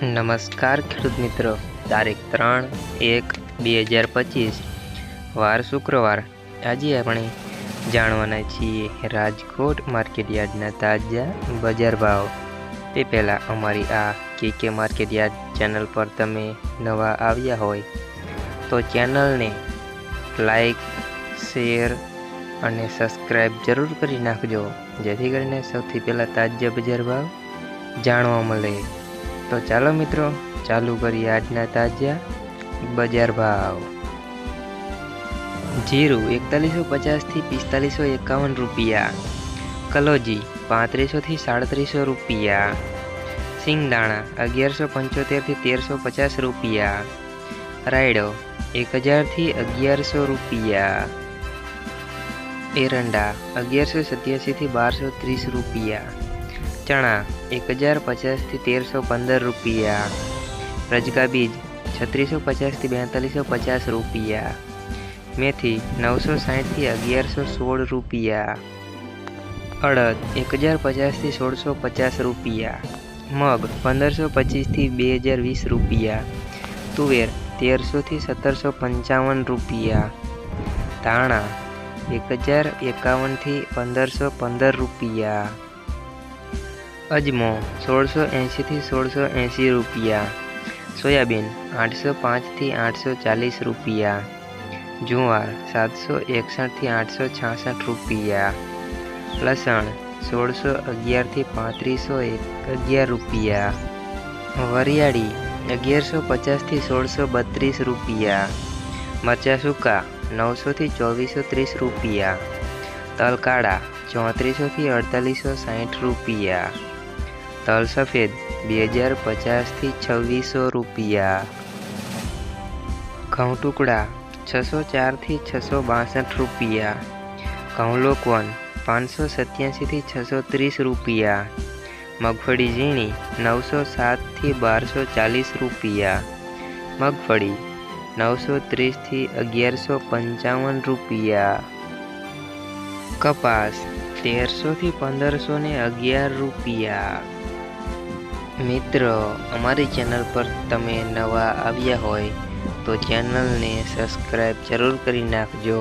નમસ્કાર ખેડૂત મિત્રો. તારીખ ત્રણ એક બે હજાર પચીસ. વાર શુક્રવાર. આજે આપણે જાણવાના છીએ રાજકોટ માર્કેટયાર્ડના તાજા બજાર ભાવ. તે પહેલાં અમારી આ કે માર્કેટયાર્ડ માર્કેટ યાર્ડ ચેનલ પર તમે નવા આવ્યા હોય, તો ચેનલને લાઈક શેર અને સબસ્ક્રાઈબ જરૂર કરી નાખજો, જેથી કરીને સૌથી પહેલાં તાજા બજાર ભાવ જાણવા મળે. તો ચાલો મિત્રો, ચાલુ કરીએ આજના તાજા બજાર ભાવ. જીરું એકતાલીસો પચાસથી પિસ્તાલીસો એકાવન રૂપિયા. કલોજી પાંત્રીસોથી સાડત્રીસો રૂપિયા. સિંગદાણા અગિયારસો પંચોતેરથી તેરસો પચાસ રૂપિયા. રાયડો એક હજારથી અગિયારસો રૂપિયા. એરંડા અગિયારસો સત્યાસીથી બારસો ત્રીસ રૂપિયા. ચણા, એક હજાર પચાસથી તેરસો પંદર રૂપિયા. રજકા બીજ, છત્રીસો પચાસથી બેતાલીસો પચાસ રૂપિયા. મેથી, નવસો સાઠથી અગિયારસો સોળ રૂપિયા. અડદ, એક હજાર પચાસથી સોળસો પચાસ રૂપિયા. મગ, પંદરસો પચીસથી બે હજાર વીસ રૂપિયા. તુવેર, તેરસોથી સત્તરસો પંચાવન રૂપિયા. ધાણા, એક હજાર એકાવનથી પંદરસો પંદર રૂપિયા. અજમો, સોળસો એંશીથી સોળસો એંશી રૂપિયા. સોયાબીન, આઠસો પાંચથી આઠસો ચાલીસ રૂપિયા. જુવાર, સાતસો એકસઠથી આઠસો છાસઠ રૂપિયા. લસણ, સોળસો અગિયારથી પાંત્રીસો અગિયાર રૂપિયા. વરિયાળી, અગિયારસો પચાસથી સોળસો બત્રીસ રૂપિયા. મરચાં સૂકા, નવસોથી ચોવીસો ત્રીસ રૂપિયા. તલકાળા, ચોત્રીસોથી અડતાલીસો સાઠ રૂપિયા. તલ સફેદ, બે હજાર પચાસથી છવ્વીસો રૂપિયા. ઘઉં ટુકડા, છસો ચારથી છસો બાસઠ રૂપિયા. ઘઉં લોકવન, પાંચસો સત્યાસીથી છસો ત્રીસ રૂપિયા. મગફળી ઝીણી, નવસો સાતથી બારસો ચાલીસ રૂપિયા. મગફળી, નવસો ત્રીસથી અગિયારસો પંચાવન રૂપિયા. કપાસ, તેરસોથી પંદરસો ને અગિયાર રૂપિયા. મિત્રો અમારી ચેનલ પર તમે નવા આવ્યા હોય તો ચેનલને સબસ્ક્રાઈબ જરૂર કરી નાખજો.